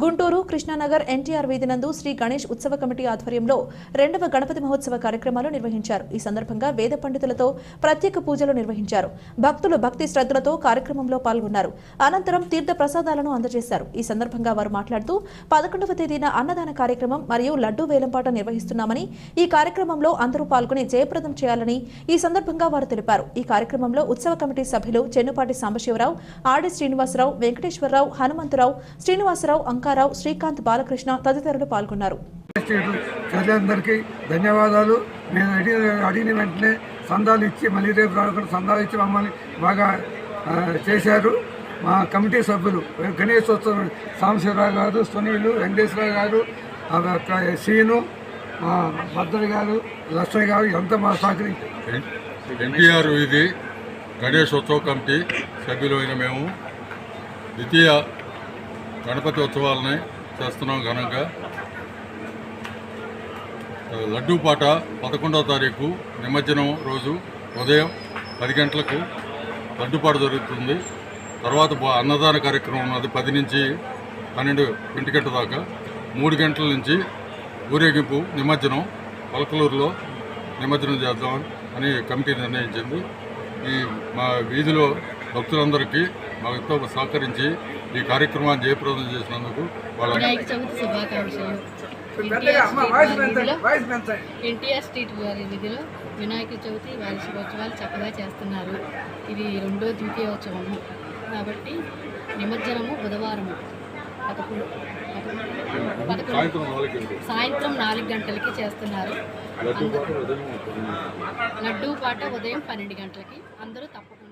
గుంటూరు కృష్ణానగర్ ఎన్టీఆర్ వీధి నందు శ్రీ గణేష్ ఉత్సవ కమిటీ ఆధ్వర్యంలో రెండవ గణపతి మహోత్సవ కార్యక్రమాలు నిర్వహించారు. ఈ సందర్భంగా వేద పండితులతో ప్రత్యేక పూజలు నిర్వహించారు. భక్తులు భక్తి శ్రద్ధలతో కార్యక్రమంలో పాల్గొన్నారు. అనంతరం తీర్థ ప్రసాదాలను అందజేశారు. ఈ సందర్భంగా వారు మాట్లాడుతూ పదకొండవ తేదీన అన్నదాన కార్యక్రమం మరియు లడ్డూ వేలంపాట నిర్వహిస్తున్నామని ఈ కార్యక్రమంలో అందరూ పాల్గొని జయప్రదం చేయాలని ఈ సందర్భంగా వారు తెలిపారు. ఈ కార్యక్రమంలో ఉత్సవ కమిటీ సభ్యులు చెన్నుపాటి సాంబశివరావు ఆడి శ్రీనివాసరావు వెంకటేశ్వరరావు హనుమంతరావు శ్రీనివాసరావు అంకారావు శ్రీకాంత్ బాలకృష్ణ తదితరులు పాల్గొన్నారు. ప్రజలందరికీ ధన్యవాదాలు. నేను అడిగిన అడిగిన వెంటనే సందాలు ఇచ్చి మళ్ళీ రేపు రాకుండా సందాలు ఇచ్చి మమ్మల్ని బాగా చేశారు. మా కమిటీ సభ్యులు గణేశోత్సవం సాంబశివరావు గారు సునీలు వెంకటేశ్వరరావు గారు ఆ యొక్క సీను ఆ, భద్రయ్య గారు లక్ష్మయ్య గారు ఎంత మా సహకరించారు ఎన్టీఆర్ వీధి గణేశోత్సవ కమిటీ సభ్యులైన మేము. ద్వితీయ గణపతి ఉత్సవాలని చేస్తున్నాం ఘనంగా. లడ్డూ పాట పదకొండవ తారీఖు నిమజ్జనం రోజు ఉదయం పది గంటలకు లడ్డూపాట జరుగుతుంది. తర్వాత అన్నదాన కార్యక్రమం ఉన్నది పది నుంచి పన్నెండు ఒంటి గంట దాకా. మూడు గంటల నుంచి ఊరేగింపు నిమజ్జనం పలకలూరులో నిమజ్జనం చేద్దాం అని కమిటీ నిర్ణయించింది. ఈ మా వీధిలో భక్తులందరికీ మాతో సహకరించి ఈ కార్యక్రమాన్ని జయప్రదం చేసినందుకు ఎన్టీఆర్ స్ట్రీట్ వారి విధిలో వినాయక చవితి వార్షికోత్సవాలు చక్కగా చేస్తున్నారు. ఇది రెండో ద్వితీయోత్సవము. కాబట్టి నిమజ్జనము బుధవారము. పదకొండు సాయంత్రం నాలుగు గంటలకు. సాయంత్రం నాలుగు గంటలకి చేస్తున్నారు. లడ్డూ పాట ఉదయం పన్నెండు గంటలకి. అందరూ తప్పకుండా